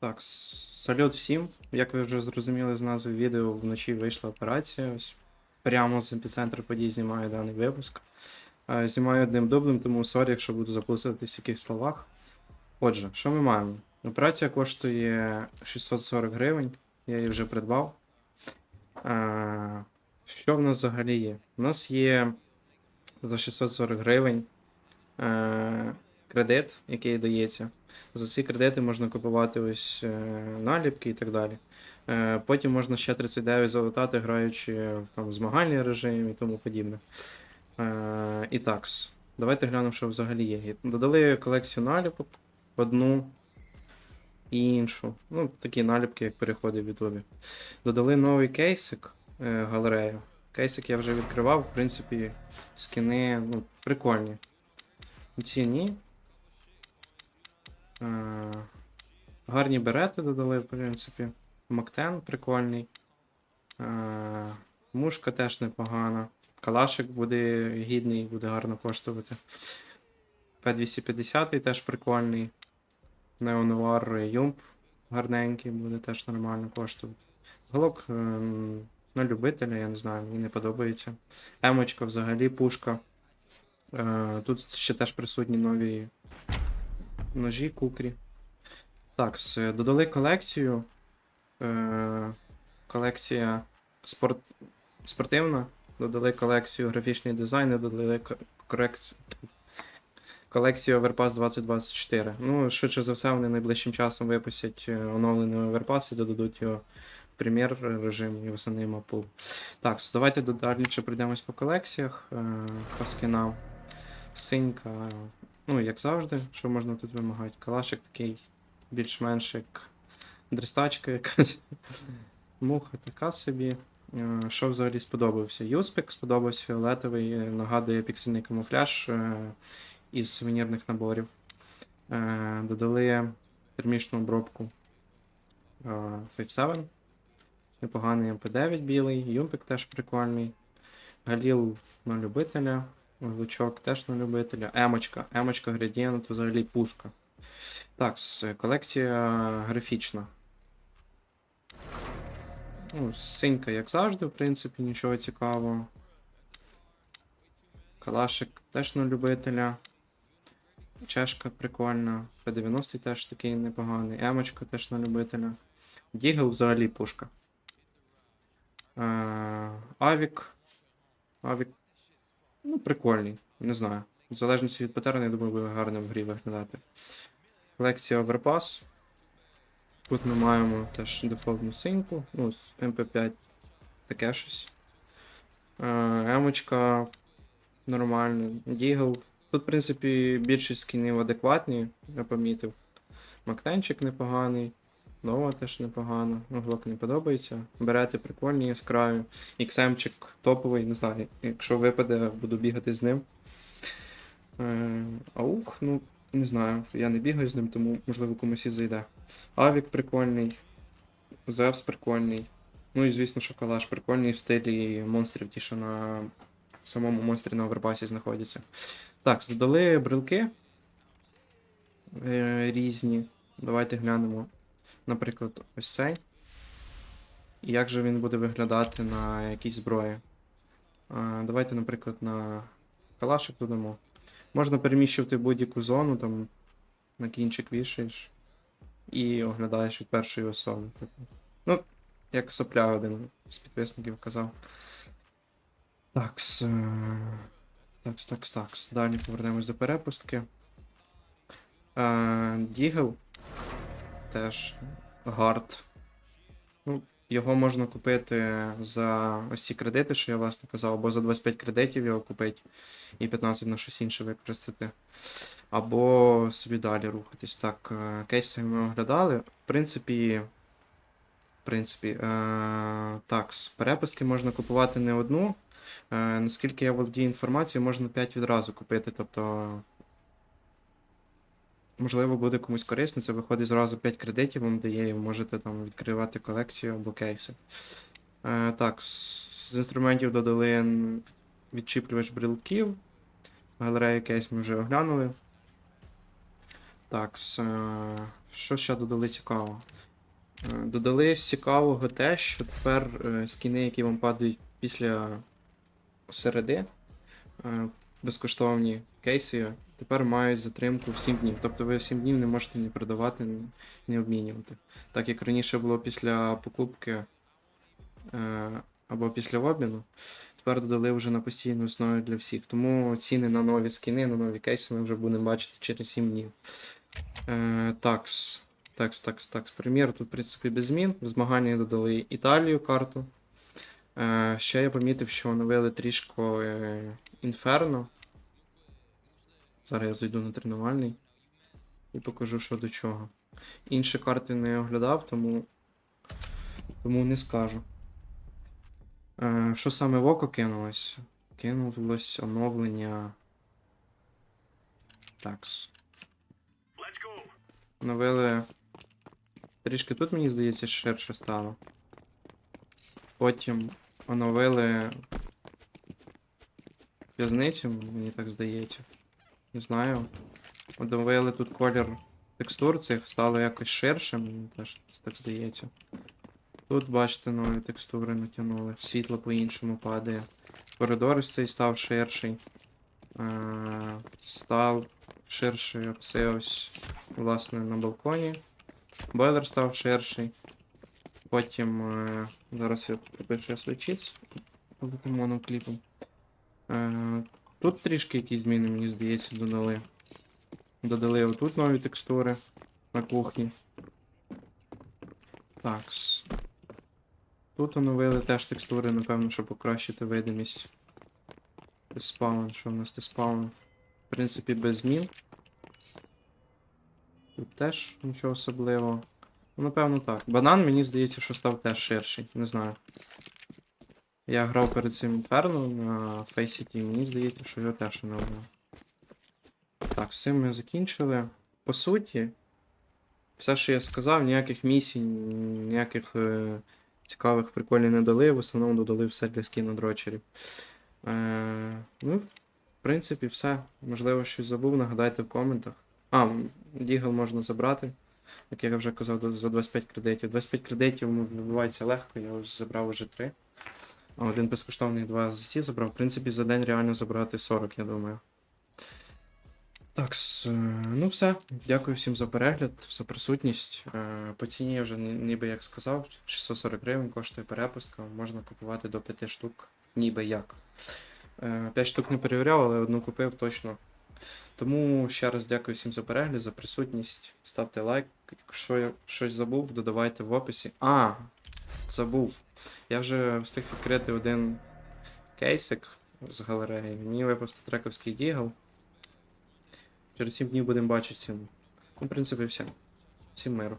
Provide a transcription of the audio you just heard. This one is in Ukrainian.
Так, салют всім. Як ви вже зрозуміли з назви відео, вночі вийшла операція. Ось прямо з епіцентру подій знімаю даний випуск. Е, Знімаю одним дублем, тому сорі, якщо буду записуватись в якихось словах. Отже, що ми маємо? Операція коштує 640 гривень, я її вже придбав. Е, Що в нас взагалі є? У нас є за 640 гривень е, кредит, який дається. За ці кредити можна купувати ось е, наліпки і так далі. Е, Потім можна ще 39 залутати, граючи в там, змагальний режим і тому подібне. Е, І так, давайте глянемо, що взагалі є. Додали колекцію наліпок, одну і іншу. Ну, такі наліпки, як переходи в Ютубі. Додали новий кейсик галерею. Кейсик я вже відкривав, в принципі, скини ну, прикольні. Ці ні. Е, Гарні берети додали, в принципі. Мактен прикольний. Е, Мушка теж непогана. Калашик буде гідний, буде гарно коштувати. П250 теж прикольний. Неонуар Юмп гарненький, буде теж нормально коштувати. Голок ем, на любителя, я не знаю, мені не подобається. Емочка взагалі пушка. Е, Тут ще теж присутні нові ножі кукрі. Так, додали колекцію. Е, колекція спорт, спортивна. Додали колекцію графічний дизайн, додали. Колекцію Overpass 2024. Ну, швидше за все, вони найближчим часом випустять е, оновлений Overpass і додадуть його в прем'єр режим і в основний мапу. Так, давайте далі пройдемось по колекціях, е, по скінам. Синька, ну, як завжди, що можна тут вимагати? Калашик такий більш-менш як дрестачка якась. Муха така собі. Е, Що взагалі сподобався? Юспік сподобався фіолетовий, е, нагадує піксельний камуфляж е, із сувенірних наборів. Додали термічну обробку е, 5.7. Непоганий МП9 білий, Юмпік теж прикольний. Галіл на любителя. Лучок теж на любителя. Емочка. Емочка градієнт взагалі пушка. Так, колекція графічна. Ну, синька, як завжди, в принципі, нічого цікавого. Калашик теж на любителя. Чешка прикольна. П90 теж такий непоганий. Емочка теж на любителя. Дігл взагалі пушка. Е, Авік. Авік. Ну, прикольний. Не знаю. В залежності від патерну, я думаю, буде гарно в грі виглядати. Колекція Overpass. Тут ми маємо теж дефолтну синьку, ну, з MP5 таке щось. Е, Емочка нормальна. Дігл. Тут, в принципі, більшість скінів адекватні, я помітив. Мактенчик непоганий. Нова теж непогана. Ну, глок не подобається. Берети прикольні яскраві. XM-чик топовий, не знаю. Якщо випаде, буду бігати з ним. Е, аух, ну, не знаю. Я не бігаю з ним, тому можливо комусь і зайде. Авік прикольний. Зевс прикольний. Ну і звісно, що калаш прикольний в стилі монстрів, ті, що на самому монстрі на оверпасі знаходяться. Так, додали брелки е, різні. Давайте глянемо, наприклад, ось цей. І як же він буде виглядати на якійсь зброї. А, давайте, наприклад, на калашик додамо. Можна переміщувати будь-яку зону, там на кінчик вішаєш і оглядаєш від першої особи. Типу. Ну, як сопля один з підписників казав. Такс. е, Такс, такс, такс. Далі повернемось до перепустки. Е, Дігл. Теж гард. Ну, його можна купити за ось ці кредити, що я власне казав, або за 25 кредитів його купити і 15 на щось інше використати. Або собі далі рухатись. Так, е, кейси ми оглядали. В принципі. В принципі, е, так, з перепустки можна купувати не одну. Е, наскільки я володію інформацією, можна 5 відразу купити. Тобто. Можливо, буде комусь корисно, це виходить зразу 5 кредитів вам дає, і ви можете там відкривати колекцію або кейси. Е, так, з, інструментів додали відчіплювач брелків. Галерею кейс ми вже оглянули. Так, е, що ще додали цікавого? Е, Додали цікавого те, що тепер е, скіни, які вам падають після середи, безкоштовні кейси, тепер мають затримку в 7 днів. Тобто ви 7 днів не можете ні продавати, ні, обмінювати. Так як раніше було після покупки е, або після обміну, тепер додали вже на постійну основі для всіх. Тому ціни на нові скіни, на нові кейси ми вже будемо бачити через 7 днів. Е, такс. Такс, такс, такс. Прем'єр тут, в принципі, без змін. В змаганні додали Італію карту. Е, ще я помітив, що оновили трішки Інферно. Зараз я зайду на тренувальний і покажу, що до чого. Інші карти не оглядав, тому, тому не скажу. Е, що саме в око кинулось? Кинулось оновлення. Такс. Оновили. Трішки тут, мені здається, ширше стало. Потім оновили в'язницю, мені так здається. Не знаю. Оновили тут колір текстур цих, стало якось ширше, мені теж так здається. Тут, бачите, нові текстури натягнули. Світло по-іншому падає. Коридор ось цей став ширший. Е, став ширший оце ось, власне, на балконі. Бойлер став ширший. Потім. Е, зараз я припишу я свічіць монокліпом. Е, тут трішки якісь зміни, мені здається, додали. Додали отут нові текстури на кухні. Такс. Тут оновили теж текстури, напевно, щоб покращити видимість. Теспаун, що в нас теспаун? В принципі, без змін. Тут теж нічого особливого. Ну, напевно, так. Банан, мені здається, що став теж ширший. Не знаю. Я грав перед цим Інферно на Faceit, і мені здається, що його теж не обрав. Так, з цим ми закінчили. По суті, все, що я сказав, ніяких місій, ніяких е, цікавих приколів не дали. В основному додали все для скінодрочерів. Е, ну, в принципі, все. Можливо, щось забув, нагадайте в коментах. А, Дігл можна забрати. Як я вже казав, за 25 кредитів. 25 кредитів вибивається легко, я забрав уже 3. Один безкоштовний два за ці забрав. В принципі, за день реально забрати 40, я думаю. Так, е, ну все. Дякую всім за перегляд, за присутність. Е, По ціні я вже ніби як сказав, 640 гривень коштує перепустка, можна купувати до 5 штук, ніби як. 5 штук не перевіряв, але одну купив точно. Тому ще раз дякую всім за перегляд, за присутність. Ставте лайк. Якщо я щось забув, додавайте в описі. А, забув. Я вже встиг відкрити один кейсик з галереї. Мені випустив трековський дігл. Через 7 днів будемо бачити ціну. Ну, в принципі, все. Всім миру.